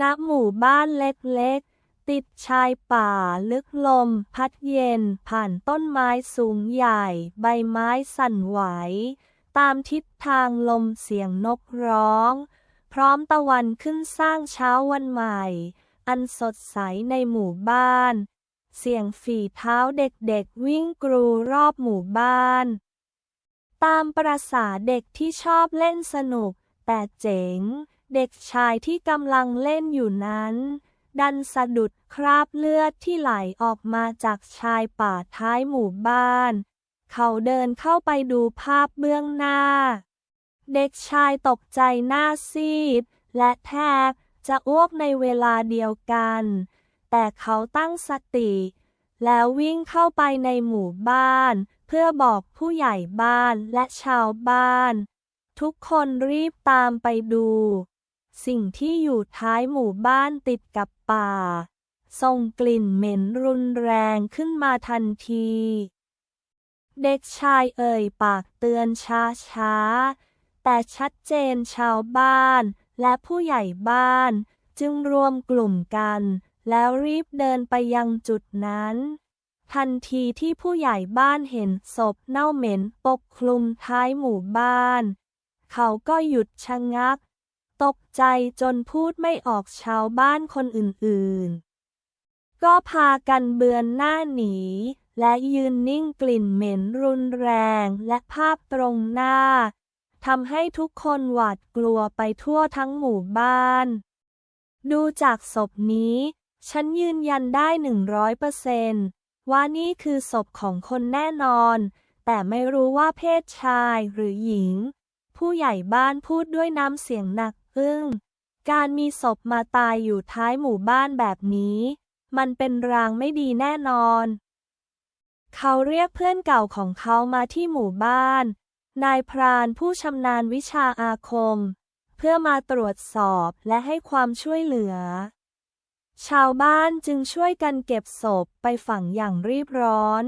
ณหมู่บ้านเล็กๆ ติดชายป่าลึกลม พัดเย็นผ่านต้นไม้สูงใหญ่ ใบไม้สั่นไหว ตามทิศทางลมเสียงนกร้อง พร้อมตะวันขึ้นสร้างเช้าวันใหม่ อันสดใสในหมู่บ้าน เสียงฝีเท้าเด็กๆวิ่งกรูรอบหมู่บ้าน ตามประษาเด็กที่ชอบเล่นสนุกแต่เจ๋ง เด็กชายที่กำลังเล่นอยู่นั้น ดันสะดุดคราบเลือดที่ไหลออกมาจากชายป่าท้ายหมู่บ้าน เขาเดินเข้าไปดูภาพเบื้องหน้า เด็กชายตกใจหน้าซีด และแทบจะอ้วกในเวลาเดียวกัน แต่เขาตั้งสติ แล้ววิ่งเข้าไปในหมู่บ้าน เพื่อบอกผู้ใหญ่บ้านและชาวบ้าน ทุกคนรีบตามไปดู สิ่งที่อยู่ท้ายหมู่บ้านติดกับป่า ส่งกลิ่นเหม็นรุนแรงขึ้นมาทันที เด็กชายเอ่ยปากเตือนช้าช้าๆ แต่ชัดเจนชาวบ้านและผู้ใหญ่บ้าน จึงรวมกลุ่มกัน แล้วรีบเดินไปยังจุดนั้นทันทีที่ผู้ใหญ่บ้านเห็นศพเน่าเหม็นปกคลุมท้ายหมู่บ้าน เขาก็หยุดชะงัก ตกใจจนพูดไม่ออกชาวบ้านคนอื่นๆ ก็พากันเบือนหน้าหนี และยืนนิ่งกลิ่นเหม็นรุนแรงและภาพตรงหน้าทำให้ทุกคนหวาดกลัวไปทั่วทั้งหมู่บ้าน ดูจากศพนี้ ฉันยืนยันได้หนึ่งร้อยเปอร์เซนต์ว่านี่คือศพของคนแน่นอน แต่ไม่รู้ว่าเพศชายหรือหญิง ผู้ใหญ่บ้านพูดด้วยน้ำเสียงหนัก อึ้ง การมีศพมาตายอยู่ท้ายหมู่บ้านแบบนี้ มันเป็นรางไม่ดีแน่นอน เขาเรียกเพื่อนเก่าของเขามาที่หมู่บ้าน นายพรานผู้ชำนาญวิชาอาคม เพื่อมาตรวจสอบและให้ความช่วยเหลือ ชาวบ้านจึงช่วยกันเก็บศพไปฝังอย่างรีบร้อน